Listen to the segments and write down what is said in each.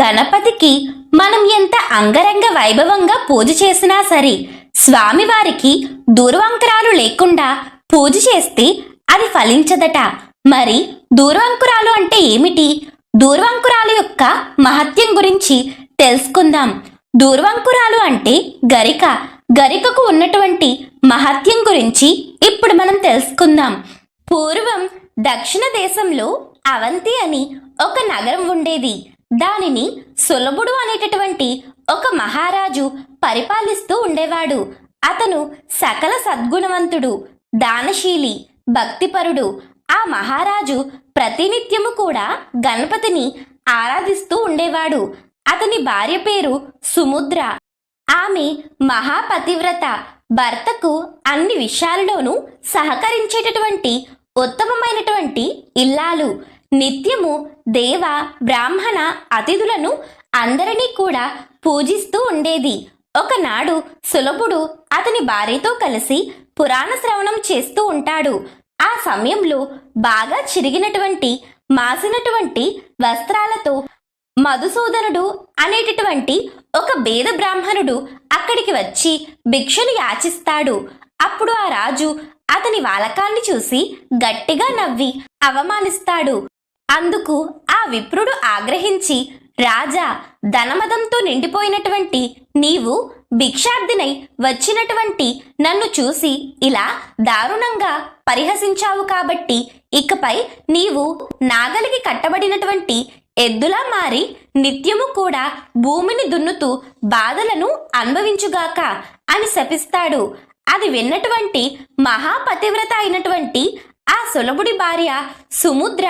గణపతికి మనం ఎంత అంగరంగ వైభవంగా పూజ చేసినా సరే స్వామివారికి దూర్వంకరాలు లేకుండా పూజ చేస్తే అది ఫలించదట. మరి దూర్వంకురాలు అంటే ఏమిటి? దూర్వంకురాలు యొక్క మహత్యం గురించి తెలుసుకుందాం. దూర్వంకురాలు అంటే గరిక. గరికకు ఉన్నటువంటి మహత్యం గురించి ఇప్పుడు మనం తెలుసుకుందాం. పూర్వం దక్షిణ దేశంలో అవంతి అని ఒక నగరం ఉండేది. దానిని సులభుడు అనేటటువంటి ఒక మహారాజు పరిపాలిస్తూ ఉండేవాడు. అతను సకల సద్గుణవంతుడు దానశీలి భక్తిపరుడు. ఆ మహారాజు ప్రతినిత్యము కూడా గణపతిని ఆరాధిస్తూ ఉండేవాడు. అతని భార్య పేరు సుముద్ర. ఆమె మహాపతివ్రత భర్తకు అన్ని విషయాలలోనూ సహకరించేటటువంటి ఉత్తమమైనటువంటి ఇల్లాలు. నిత్యము దేవ బ్రాహ్మణ అతిథులను అందరినీ కూడా పూజిస్తూ ఉండేది. ఒకనాడు సులభుడు అతని భార్యతో కలిసి పురాణ శ్రవణం చేస్తూ ఉంటాడు. ఆ సమయంలో బాగా చిరిగినటువంటి మాసినటువంటి వస్త్రాలతో మధుసూదనుడు అనేటటువంటి ఒక బేద బ్రాహ్మణుడు అక్కడికి వచ్చి భిక్షను యాచిస్తాడు. అప్పుడు ఆ రాజు అతని వాలకాన్ని చూసి గట్టిగా నవ్వి అవమానిస్తాడు. అందుకు ఆ విప్రుడు ఆగ్రహించి రాజా ధనమదంతో నిండిపోయినటువంటి నీవు భిక్షార్థినై వచ్చినటువంటి నన్ను చూసి ఇలా దారుణంగా పరిహసించావు కాబట్టి ఇకపై నీవు నాగలికి కట్టబడినటువంటి ఎద్దులా మారి నిత్యము కూడా భూమిని దున్నుతూ బాధలను అనుభవించుగాక అని శపిస్తాడు. అది విన్నటువంటి మహాపతివ్రత అయినటువంటి ఆ సులభుడి భార్య సుముద్ర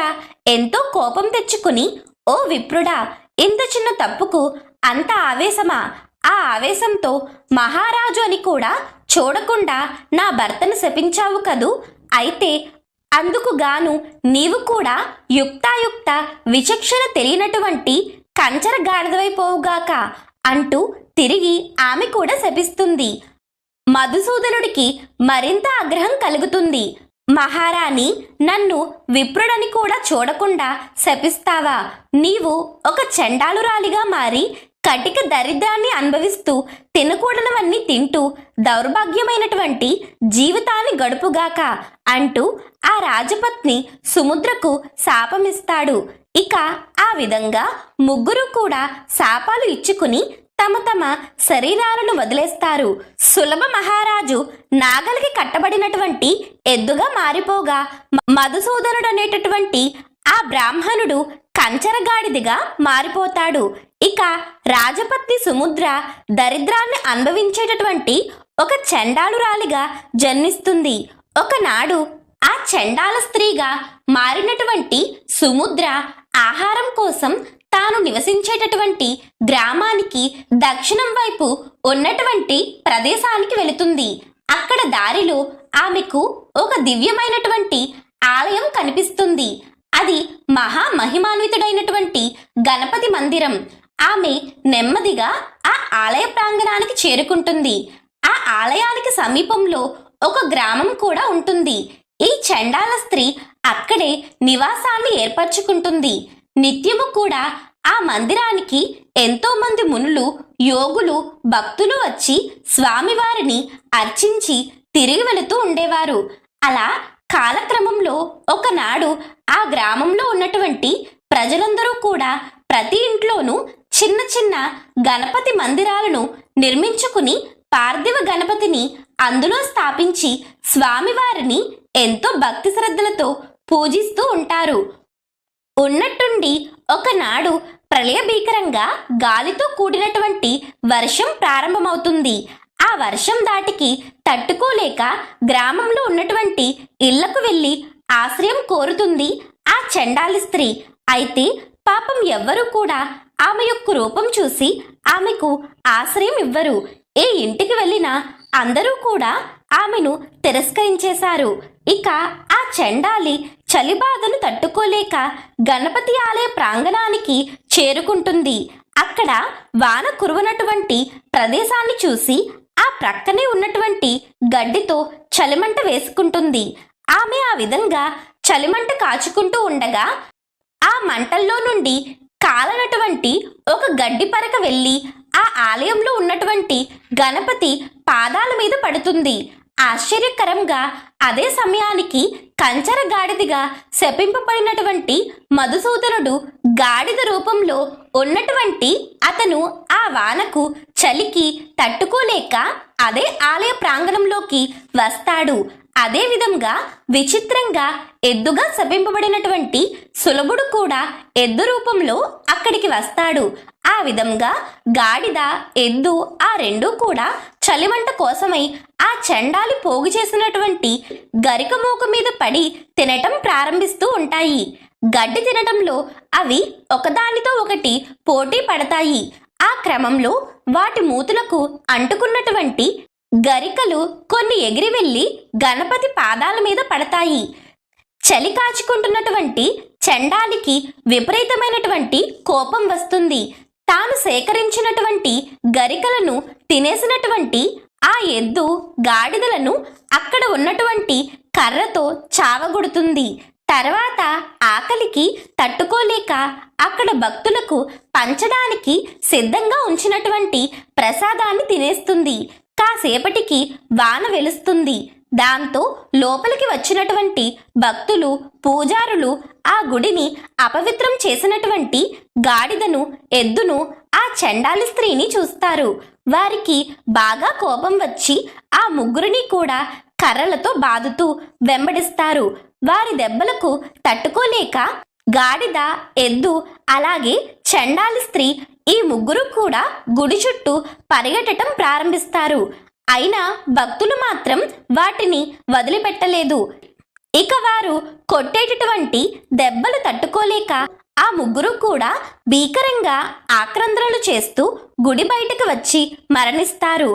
ఎంతో కోపం తెచ్చుకుని ఓ విప్రుడా ఇంత చిన్న తప్పుకు అంత ఆవేశమా? ఆ ఆవేశంతో మహారాజు అని కూడా చూడకుండా నా భర్తను శపించావు కదూ? అయితే అందుకు గాను నీవు కూడా యుక్తాయుక్త విచక్షణ తెలియనటువంటి కంచర గాడిదవైపోవుగాక అంటూ తిరిగి ఆమె కూడా శపిస్తుంది. మధుసూదనుడికి మరింత ఆగ్రహం కలుగుతుంది. మహారాణి నన్ను విప్రుడని కూడా చూడకుండా శపిస్తావా? నీవు ఒక చండాలురాలిగా మారి కటిక దరిద్రాన్ని అనుభవిస్తూ తినకూడనవన్నీ తింటూ దౌర్భాగ్యమైనటువంటి జీవితాన్ని గడుపుగాక అంటూ ఆ రాజపత్ని సుముద్రకు శాపమిస్తాడు. ఇక ఆ విధంగా ముగ్గురు కూడా శాపాలు ఇచ్చుకుని తమ తమ శరీరాలను వదిలేస్తారు. సులభ మహారాజు నాగలికి కట్టబడినటువంటి ఎద్దుగా మారిపోగా మధుసూదనుడు అనేటటువంటి ఆ బ్రాహ్మణుడు కంచరగాడిదిగా మారిపోతాడు. ఇక రాజపత్ని సుముద్ర దరిద్రాన్ని అనుభవించేటటువంటి ఒక చండాలురాలిగా జన్మిస్తుంది. ఒకనాడు ఆ చండాల స్త్రీగా మారినటువంటి సుముద్ర ఆహారం కోసం తాను నివసించేటటువంటి గ్రామానికి దక్షిణం వైపు ఉన్నటువంటి ప్రదేశానికి వెళుతుంది. అక్కడ దారిలో ఆమెకు ఒక దివ్యమైనటువంటి ఆలయం కనిపిస్తుంది. అది మహా మహిమాన్వితుడైనటువంటి గణపతి మందిరం. ఆమె నెమ్మదిగా ఆ ఆలయ ప్రాంగణానికి చేరుకుంటుంది. ఆ ఆలయానికి సమీపంలో ఒక గ్రామం కూడా ఉంటుంది. ఈ చండాల స్త్రీ అక్కడే నివాసాన్ని ఏర్పరచుకుంటుంది. నిత్యము కూడా ఆ మందిరానికి ఎంతో మంది మునులు యోగులు భక్తులు వచ్చి స్వామివారిని అర్చించి తిరిగి వెళుతూ ఉండేవారు. అలా కాలక్రమంలో ఒకనాడు ఆ గ్రామంలో ఉన్నటువంటి ప్రజలందరూ కూడా ప్రతి ఇంట్లోనూ చిన్న చిన్న గణపతి మందిరాలను నిర్మించుకుని పార్థివ గణపతిని అందులో స్థాపించి స్వామివారిని ఎంతో భక్తి శ్రద్ధలతో పూజిస్తూ ఉంటారు. ఉన్నట్టుండి ఒకనాడు ప్రళయభీకరంగా గాలితో కూడినటువంటి వర్షం ప్రారంభమవుతుంది. ఆ వర్షం దాటికి తట్టుకోలేక గ్రామంలో ఉన్నటువంటి ఇళ్ళకు వెళ్ళి ఆశ్రయం కోరుతుంది ఆ చండాలి స్త్రీ. అయితే పాపం ఎవ్వరూ కూడా ఆమె యొక్క రూపం చూసి ఆమెకు ఆశ్రయం ఇవ్వరు. ఏ ఇంటికి వెళ్ళినా అందరూ కూడా ఆమెను తిరస్కరించేశారు. ఇక ఆ చండాలి చలిబాధను తట్టుకోలేక గణపతి ఆలయ ప్రాంగణానికి చేరుకుంటుంది. అక్కడ వాన కురువనటువంటి ప్రదేశాన్ని చూసి ఆ ప్రక్కనే ఉన్నటువంటి గడ్డితో చలిమంట వేసుకుంటుంది. ఆమె ఆ విధంగా చలిమంట కాచుకుంటూ ఉండగా ఆ మంటల్లో నుండి కాలనటువంటి ఒక గడ్డి పరక వెళ్ళి ఆ ఆలయంలో ఉన్నటువంటి గణపతి పాదాల మీద పడుతుంది. ఆశ్చర్యకరంగా అదే సమయానికి కంచర గాడిదిగా శపింపబడినటువంటి మధుసూదనుడు గాడిద రూపంలో ఉన్నటువంటి అతను ఆ వానకు చలికి తట్టుకోలేక అదే ఆలయ ప్రాంగణంలోకి వస్తాడు. అదే విధంగా విచిత్రంగా ఎద్దుగా శపింపబడినటువంటి సులభుడు కూడా ఎద్దు రూపంలో అక్కడికి వస్తాడు. ఆ విధంగా గాడిద ఎద్దు ఆ రెండూ కూడా చలిమంట కోసమై ఆ చండాలి పోగు చేసినటువంటి గరిక మూక మీద పడి తినటం ప్రారంభిస్తూ ఉంటాయి. గడ్డి తినటంలో అవి ఒకదానితో ఒకటి పోటీ పడతాయి. ఆ క్రమంలో వాటి మూతులకు అంటుకున్నటువంటి గరికలు కొన్ని ఎగిరి వెళ్ళి గణపతి పాదాల మీద పడతాయి. చలి కాచుకుంటున్నటువంటి చెండాలికి విపరీతమైనటువంటి కోపం వస్తుంది. తాను సేకరించినటువంటి గరికలను తినేసినటువంటి ఆ ఎద్దు గాడిదలను అక్కడ ఉన్నటువంటి కర్రతో చావగొడుతుంది. తర్వాత ఆకలికి తట్టుకోలేక అక్కడ భక్తులకు పంచడానికి సిద్ధంగా ఉంచినటువంటి ప్రసాదాన్ని తినేస్తుంది. కాసేపటికి వాన వెలుస్తుంది. దాంతో లోపలికి వచ్చినటువంటి భక్తులు పూజారులు ఆ గుడిని అపవిత్రం చేసినటువంటి గాడిదను ఎద్దును చండాలి స్త్రీని చూస్తారు. వారికి బాగా కోపం వచ్చి ఆ ముగ్గురిని కూడా కర్రలతో బాదుతూ వెంబడిస్తారు. వారి దెబ్బలకు తట్టుకోలేక గాడిద ఎద్దు అలాగే చండాలి స్త్రీ ఈ ముగ్గురు కూడా గుడి చుట్టూ పరిగెట్టడం ప్రారంభిస్తారు. అయినా భక్తులు మాత్రం వాటిని వదిలిపెట్టలేదు. ఇక వారు కొట్టేటటువంటి దెబ్బలు తట్టుకోలేక ఆ ముగ్గురు కూడా భీకరంగా ఆక్రందనలు చేస్తూ గుడి బయటకు వచ్చి మరణిస్తారు.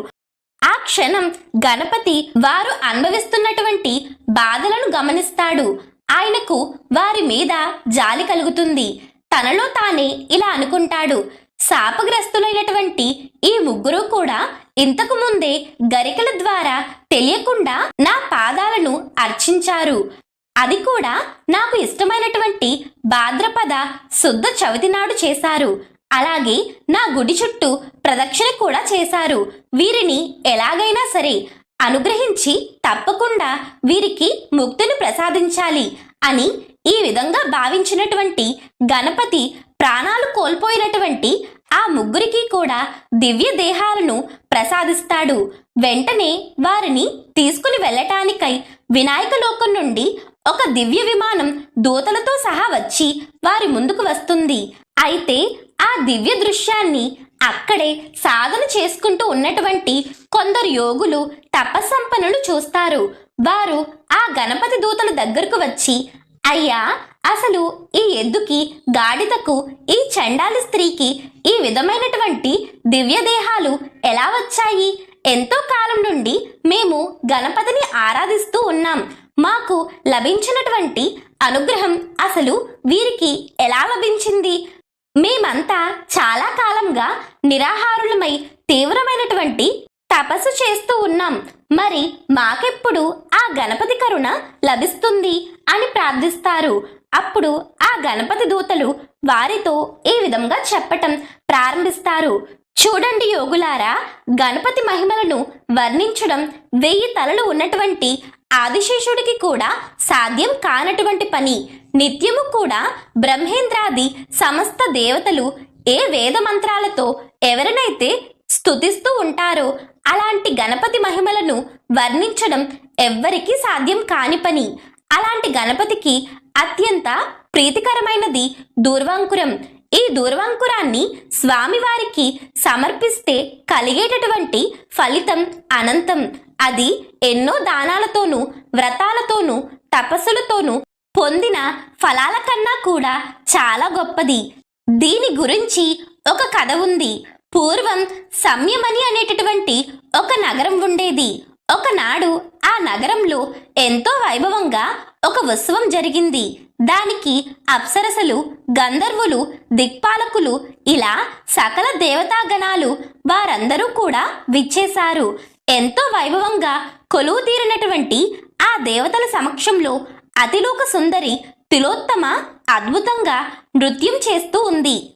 ఆ క్షణం గణపతి వారు అనుభవిస్తున్నటువంటి బాధలను గమనిస్తాడు. ఆయనకు వారి మీద జాలి కలుగుతుంది. తనలో తానే ఇలా అనుకుంటాడు. శాపగ్రస్తులైనటువంటి ఈ ముగ్గురు కూడా ఇంతకు ముందే గరికల ద్వారా తెలియకుండా నా పాదాలను అర్చించారు. అది కూడా నాకు ఇష్టమైనటువంటి భాద్రపద శుద్ధ చవితి నాడు చేశారు. అలాగే నా గుడి చుట్టూ ప్రదక్షిణ కూడా చేశారు. వీరిని ఎలాగైనా సరే అనుగ్రహించి తప్పకుండా వీరికి ముక్తిని ప్రసాదించాలి అని ఈ విధంగా భావించినటువంటి గణపతి ప్రాణాలు కోల్పోయినటువంటి ఆ ముగ్గురికి కూడా దివ్య దేహాలను ప్రసాదిస్తాడు. వెంటనే వారిని తీసుకుని వెళ్ళటానికై వినాయక లోకం నుండి ఒక దివ్య విమానం దూతలతో సహా వచ్చి వారి ముందుకు వస్తుంది. అయితే ఆ దివ్య దృశ్యాన్ని అక్కడే సాధన చేసుకుంటూ ఉన్నటువంటి కొందరు యోగులు తపస్సంపన్నులు చూస్తారు. వారు ఆ గణపతి దూతల దగ్గరకు వచ్చి అయ్యా అసలు ఈ ఎద్దుకి గాడిదకు ఈ చండాలి స్త్రీకి ఈ విధమైనటువంటి దివ్యదేహాలు ఎలా వచ్చాయి? ఎంతో కాలం నుండి మేము గణపతిని ఆరాధిస్తూ ఉన్నాం. మాకు లభించినటువంటి అనుగ్రహం అసలు వీరికి ఎలా లభించింది? మేమంతా చాలా కాలంగా నిరాహారులమై తీవ్రమైనటువంటి తపస్సు చేస్తూ ఉన్నాం. మరి మాకెప్పుడు ఆ గణపతి కరుణ లభిస్తుంది అని ప్రార్థిస్తారు. అప్పుడు ఆ గణపతి దూతలు వారితో ఈ విధంగా చెప్పటం ప్రారంభిస్తారు. చూడండి యోగులారా గణపతి మహిమలను వర్ణించడం వెయ్యి తలలు ఉన్నటువంటి ఆదిశేషుడికి కూడా సాధ్యం కానటువంటి పని. నిత్యము కూడా బ్రహ్మేంద్రాది సమస్త దేవతలు ఏ వేద మంత్రాలతో ఎవరినైతే స్తుతిస్తూ ఉంటారో అలాంటి గణపతి మహిమలను వర్ణించడం ఎవ్వరికీ సాధ్యం కాని పని. అలాంటి గణపతికి అత్యంత ప్రీతికరమైనది దూర్వాంకురం. ఈ దూర్వాంకురాన్ని స్వామివారికి సమర్పిస్తే కలిగేటటువంటి ఫలితం అనంతం. అది ఎన్నో దానాలతోనూ వ్రతాలతోనూ తపస్సులతోనూ పొందిన ఫలాల కన్నా కూడా చాలా గొప్పది. దీని గురించి ఒక కథ ఉంది. పూర్వం సమ్యమని అనేటటువంటి ఒక నగరం ఉండేది. ఒకనాడు ఆ నగరంలో ఎంతో వైభవంగా ఒక ఉత్సవం జరిగింది. దానికి అప్సరసలు గంధర్వులు దిక్పాలకులు ఇలా సకల దేవతాగణాలు వారందరూ కూడా విచ్చేశారు. ఎంతో వైభవంగా కొలువు తీరినటువంటి ఆ దేవతల సమక్షంలో అతిలోక సుందరి తిలోత్తమ అద్భుతంగా నృత్యం చేస్తూ ఉంది.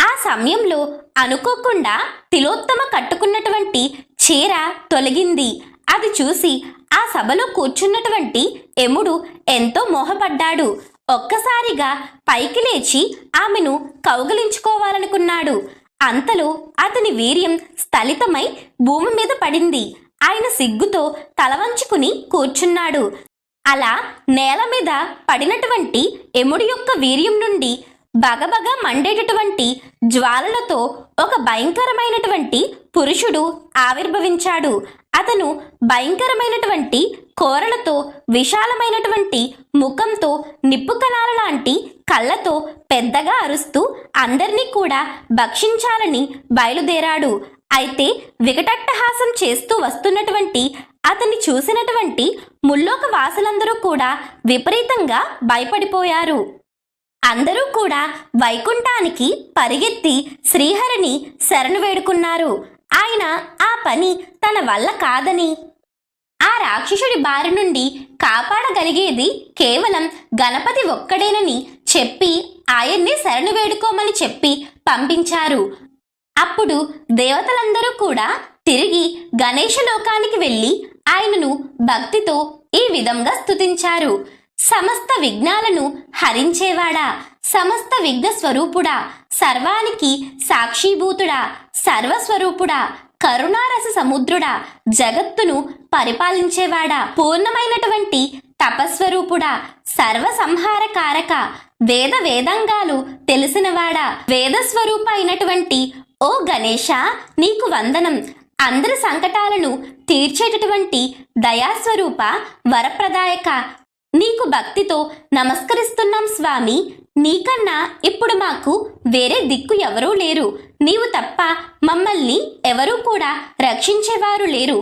ఆ సమయంలో అనుకోకుండా తిలోత్తమ కట్టుకున్నటువంటి చీర తొలగింది. అది చూసి ఆ సభలో కూర్చున్నటువంటి యముడు ఎంతో మోహపడ్డాడు. ఒక్కసారిగా పైకి లేచి ఆమెను కౌగలించుకోవాలనుకున్నాడు. అంతలో అతని వీర్యం స్థలితమై భూమి మీద పడింది. ఆయన సిగ్గుతో తలవంచుకుని కూర్చున్నాడు. అలా నేల మీద పడినటువంటి ఎముడి యొక్క వీర్యం నుండి బగబగ మండేటటువంటి జ్వాలలతో ఒక భయంకరమైనటువంటి పురుషుడు ఆవిర్భవించాడు. అతను భయంకరమైనటువంటి కోరలతో విశాలమైనటువంటి ముఖంతో నిప్పు కణాల లాంటి కళ్ళతో పెద్దగా అరుస్తూ అందరినీ కూడా భక్షించాలని బయలుదేరాడు. అయితే వికటట్టహాసం చేస్తూ వస్తున్నటువంటి అతన్ని చూసినటువంటి ముల్లోక వాసులందరూ కూడా విపరీతంగా భయపడిపోయారు. అందరూ కూడా వైకుంఠానికి పరిగెత్తి శ్రీహరిని శరణు వేడుకున్నారు. ఆయన ఆ పని తన వల్ల కాదని. ఆ రాక్షసుడి బారి నుండి కాపాడగలిగేది కేవలం గణపతి ఒక్కడేనని చెప్పి ఆయన్ని శరణు వేడుకోమని చెప్పి పంపించారు. అప్పుడు దేవతలందరూ కూడా తిరిగి గణేష లోకానికి వెళ్ళి ఆయనను భక్తితో ఈ విధంగా స్తుతించారు. సమస్త విఘ్నాలను హరించేవాడా? సమస్త విఘ్న స్వరూపుడా సర్వానికి సాక్షిభూతుడా సర్వస్వరూపుడా కరుణారస సముద్రుడా జగత్తును పరిపాలించేవాడా పూర్ణమైనటువంటి తపస్వరూపుడా సర్వసంహార కారక వేద వేదంగాలు తెలిసినవాడా వేద స్వరూప అయినటువంటి ఓ గణేష నీకు వందనం. అందరి సంకటాలను తీర్చేటటువంటి దయాస్వరూప వరప్రదాయక నీకు భక్తితో నమస్కరిస్తున్నాం స్వామి. నీకన్నా ఇప్పుడు మాకు వేరే దిక్కు ఎవరూ లేరు. నీవు తప్ప మమ్మల్ని ఎవరూ కూడా రక్షించేవారు లేరు.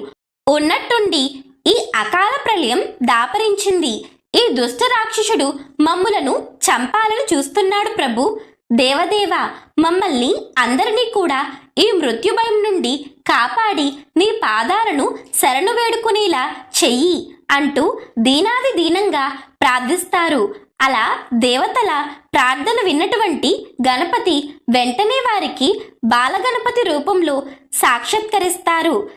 ఉన్నట్టుండి ఈ అకాల ప్రళయం దాపరించింది. ఈ దుష్ట రాక్షసుడు మమ్ములను చంపాలని చూస్తున్నాడు ప్రభు. దేవదేవ మమ్మల్ని అందరినీ కూడా ఈ మృత్యుభయం నుండి కాపాడి నీ పాదాలను శరణు వేడుకునేలా చెయ్యి అంటూ దీనాది దీనంగా ప్రార్థిస్తారు. అలా దేవతల ప్రార్థన విన్నటువంటి గణపతి వెంటనే వారికి బాలగణపతి రూపంలో సాక్షాత్కరిస్తారు.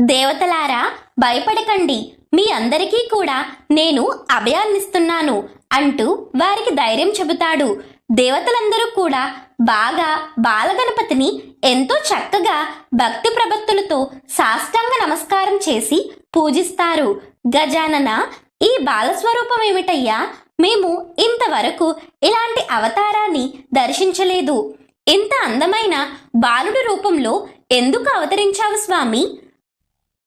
దేవతలారా భయపడకండి. మీ అందరికీ కూడా నేను అభయాన్నిస్తున్నాను అంటూ వారికి ధైర్యం చెబుతాడు. దేవతలందరూ కూడా బాగా బాలగణపతిని ఎంతో చక్కగా భక్తి ప్రభక్తులతో సాష్టాంగ నమస్కారం చేసి పూజిస్తారు. గజానన ఈ బాలస్వరూపం ఏమిటయ్యా? మేము ఇంతవరకు ఇలాంటి అవతారాన్ని దర్శించలేదు. ఇంత అందమైన బాలుడి రూపంలో ఎందుకు అవతరించావు స్వామి?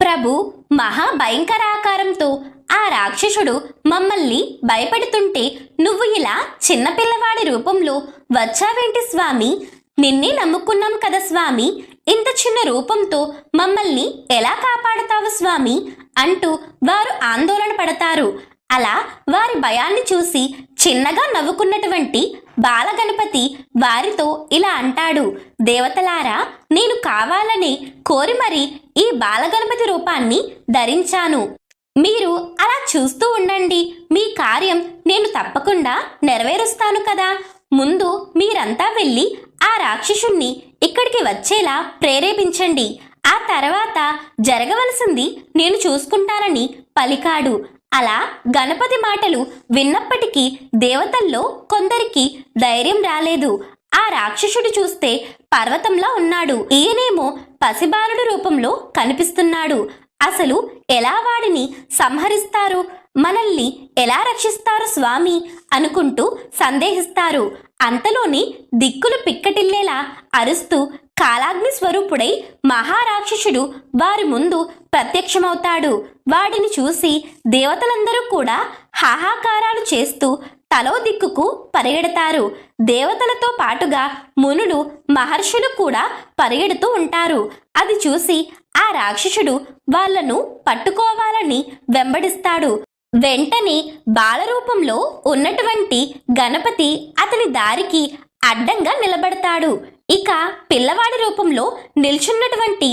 ప్రభు మహాభయంకరాకారంతో ఆ రాక్షసుడు మమ్మల్ని భయపెడుతుంటే నువ్వు ఇలా చిన్నపిల్లవాడి రూపంలో వచ్చావేంటి స్వామి? నిన్నే నమ్ముకున్నాం కదా స్వామి. ఇంత చిన్న రూపంతో మమ్మల్ని ఎలా కాపాడతావు స్వామి? అంటూ వారు ఆందోళన పడతారు. అలా వారి భయాన్ని చూసి చిన్నగా నవ్వుకున్నటువంటి బాలగణపతి వారితో ఇలా అంటాడు దేవతలారా నేను కావాలని కోరి మరి ఈ బాలగణపతి రూపాన్ని ధరించాను. మీరు అలా చూస్తూ ఉండండి. మీ కార్యం నేను తప్పకుండా నెరవేరుస్తాను కదా. ముందు మీరంతా వెళ్ళి ఆ రాక్షసుణ్ణి ఇక్కడికి వచ్చేలా ప్రేరేపించండి. ఆ తర్వాత జరగవలసింది నేను చూసుకుంటానని పలికాడు. అలా గణపతి మాటలు విన్నప్పటికీ దేవతల్లో కొందరికి ధైర్యం రాలేదు. ఆ రాక్షసుడు చూస్తే పర్వతంలా ఉన్నాడు. ఈయనేమో పసిబాలుడు రూపంలో కనిపిస్తున్నాడు. అసలు ఎలా వాడిని సంహరిస్తారు? మనల్ని ఎలా రక్షిస్తారు స్వామి? అనుకుంటూ సందేహిస్తారు. అంతలోని దిక్కులు పిక్కటిల్లేలా అరుస్తూ కాలాగ్ని స్వరూపుడై మహారాక్షసుడు వారి ముందు ప్రత్యక్షమవుతాడు. వాడిని చూసి దేవతలందరూ కూడా హాహాకారాలు చేస్తూ తలో దిక్కుకు పరిగెడతారు. దేవతలతో పాటుగా మునులు మహర్షులు కూడా పరిగెడుతూ ఉంటారు. అది చూసి ఆ రాక్షసుడు వాళ్ళను పట్టుకోవాలని వెంబడిస్తాడు. వెంటనే బాలరూపంలో ఉన్నటువంటి గణపతి అతని దారికి అడ్డంగా నిలబడతాడు. ఇక పిల్లవాడి రూపంలో నిల్చున్నటువంటి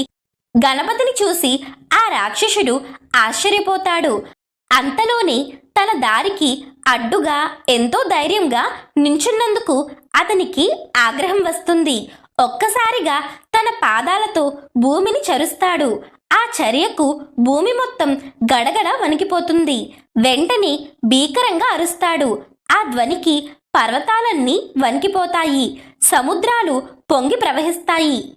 గణపతిని చూసి ఆ రాక్షసుడు ఆశ్చర్యపోతాడు. అంతలోనే తన దారికి అడ్డుగా ఎంతో ధైర్యంగా నించున్నందుకు అతనికి ఆగ్రహం వస్తుంది. ఒక్కసారిగా తన పాదాలతో భూమిని చరుస్తాడు. ఆ చర్యకు భూమి మొత్తం గడగడ వణికిపోతుంది. వెంటనే భీకరంగా అరుస్తాడు. ఆ ధ్వనికి పర్వతాలన్నీ వణికిపోతాయి. సముద్రాలు పొంగి ప్రవహిస్తాయి.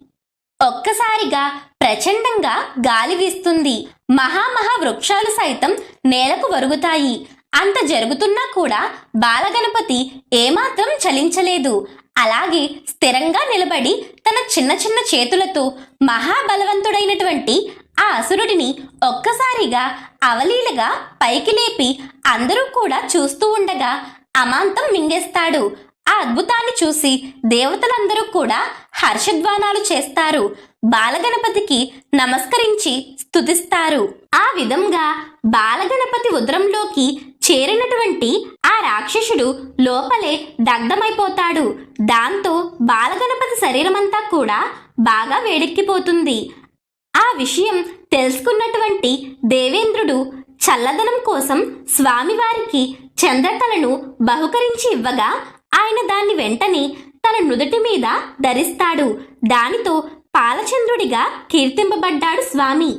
ఒక్కసారిగా ప్రచండంగా గాలి వీస్తుంది. మహామహా వృక్షాలు సైతం నేలకు వరుగుతాయి. అంత జరుగుతున్నా కూడా బాలగణపతి ఏమాత్రం చలించలేదు. అలాగే స్థిరంగా నిలబడి తన చిన్న చిన్న చేతులతో మహాబలవంతుడైనటువంటి ఆ అసురుడిని ఒక్కసారిగా అవలీలగా పైకి లేపి అందరూ కూడా చూస్తూ ఉండగా అమాంతం మింగేస్తాడు. ఆ అద్భుతాన్ని చూసి దేవతలందరూ కూడా హర్షధ్వానాలు చేస్తారు. బాలగణపతికి నమస్కరించి స్తుతిస్తారు. ఆ విధంగా బాలగణపతి ఉద్రంలోకి చేరినటువంటి ఆ రాక్షసుడు లోపలే దగ్ధమైపోతాడు. దాంతో బాలగణపతి శరీరమంతా కూడా బాగా వేడెక్కిపోతుంది. ఆ విషయం తెలుసుకున్నటువంటి దేవేంద్రుడు చల్లదనం కోసం స్వామివారికి చంద్రకళను బహుకరించి ఇవ్వగా ఆయన దాన్ని వెంటనే తన నుదుటి మీద ధరిస్తాడు. దానితో పాలచంద్రుడిగా కీర్తింపబడ్డాడు స్వామి.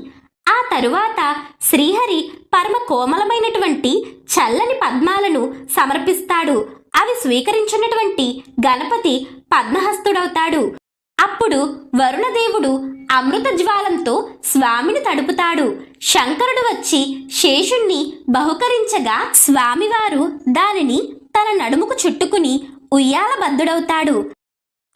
ఆ తరువాత శ్రీహరి పరమ కోమలమైనటువంటి చల్లని పద్మాలను సమర్పిస్తాడు. అవి స్వీకరించినటువంటి గణపతి పద్మహస్తుడవుతాడు. అప్పుడు వరుణదేవుడు అమృత జ్వాలంతో స్వామిని తడుపుతాడు. శంకరుడు వచ్చి శేషుణ్ణి బహుకరించగా స్వామివారు దానిని తన నడుముకు చుట్టుకుని ఉయ్యాలబద్ధుడవుతాడు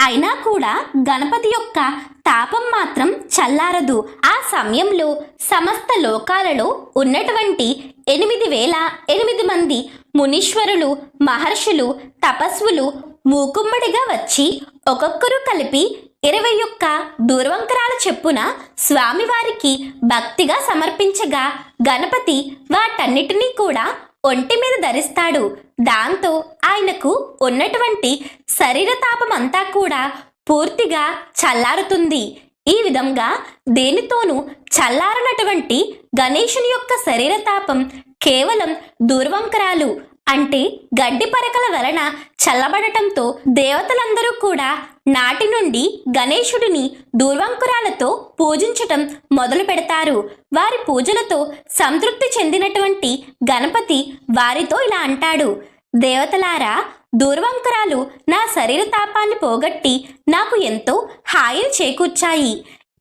అయినా కూడా గణపతి యొక్క తాపం మాత్రం చల్లారదు. ఆ సమయంలో సమస్త లోకాలలో ఉన్నటువంటి ఎనిమిది వేల ఎనిమిది మంది మునీశ్వరులు మహర్షులు తపస్వులు మూకుమ్మడిగా వచ్చి ఒక్కొక్కరు కలిపి ఇరవై ఒక్క దూర్వంకరాల చెప్పున స్వామివారికి భక్తిగా సమర్పించగా గణపతి వాటన్నిటినీ కూడా ఒంటి మీద ధరిస్తాడు. దాంతో ఆయనకు ఉన్నటువంటి శరీర తాపం అంతా కూడా పూర్తిగా చల్లారుతుంది. ఈ విధంగా దేనితోనూ చల్లారనటువంటి గణేషుని యొక్క శరీర తాపం కేవలం దూర్వంకరాలు అంటే గడ్డి పరకల వలన చల్లబడటంతో దేవతలందరూ కూడా నాటి నుండి గణేశుడిని దూర్వంకురాలతో పూజించటం మొదలు పెడతారు. వారి పూజలతో సంతృప్తి చెందినటువంటి గణపతి వారితో ఇలా అంటాడు. దేవతలారా దూర్వంకరాలు నా శరీర తాపాన్ని పోగొట్టి నాకు ఎంతో హాయిని చేకూర్చాయి.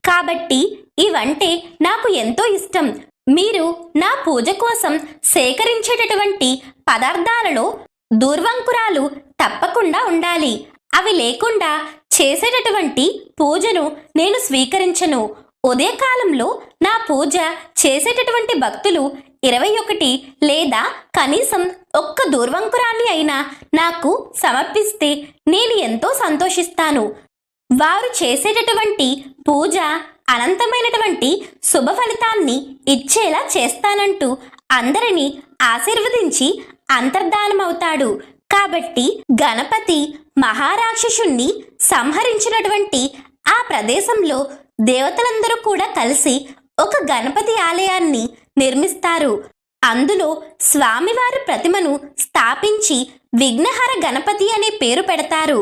కాబట్టి ఇవంటే నాకు ఎంతో ఇష్టం. మీరు నా పూజ కోసం సేకరించేటటువంటి పదార్థాలలో దూర్వంకురాలు తప్పకుండా ఉండాలి. అవి లేకుండా చేసేటటువంటి పూజను నేను స్వీకరించను. ఉదయకాలంలో నా పూజ చేసేటటువంటి భక్తులు ఇరవై ఒకటి లేదా కనీసం ఒక్క దూర్వంకురాన్ని అయినా నాకు సమర్పిస్తే నేను ఎంతో సంతోషిస్తాను. వారు చేసేటటువంటి పూజ అనంతమైనటువంటి శుభ ఫలితాన్ని ఇచ్చేలా చేస్తానంటూ అందరినీ ఆశీర్వదించి అంతర్ధానమవుతాడు. కాబట్టి గణపతి మహారాక్షసుణ్ణి సంహరించినటువంటి ఆ ప్రదేశంలో దేవతలందరూ కూడా కలిసి ఒక గణపతి ఆలయాన్ని నిర్మిస్తారు. అందులో స్వామివారి ప్రతిమను స్థాపించి విఘ్నహర గణపతి అనే పేరు పెడతారు.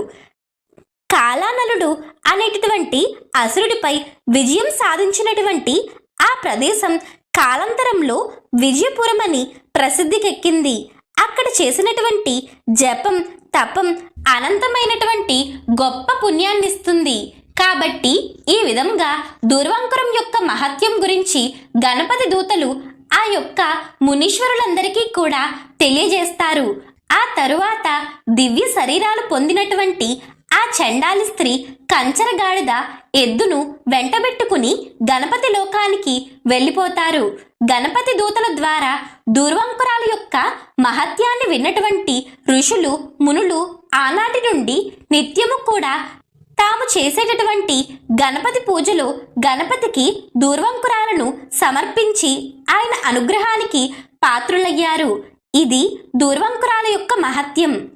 కాలానలుడు అనేటటువంటి అసురుడిపై విజయం సాధించినటువంటి ఆ ప్రదేశం కాలాంతరంలో విజయపురం అని ప్రసిద్ధికెక్కింది. అక్కడ చేసినటువంటి జపం తపం అనంతమైనటువంటి గొప్ప పుణ్యాన్నిస్తుంది. కాబట్టి ఈ విధంగా దుర్వంకురం యొక్క మహత్యం గురించి గణపతి దూతలు ఆ యొక్క మునీశ్వరులందరికీ కూడా తెలియజేస్తారు. ఆ తరువాత దివ్య శరీరాలు పొందినటువంటి ఆ చండాలి స్త్రీ కంచరగాడిద ఎద్దును వెంటబెట్టుకుని గణపతి లోకానికి వెళ్ళిపోతారు. గణపతి దూతల ద్వారా దూర్వంకురాల యొక్క మహత్యాన్ని విన్నటువంటి ఋషులు మునులు ఆనాటి నుండి నిత్యము కూడా తాము చేసేటటువంటి గణపతి పూజలో గణపతికి దూర్వంకురాలను సమర్పించి ఆయన అనుగ్రహానికి పాత్రులయ్యారు. ఇది దూర్వంకురాల యొక్క మహత్యం.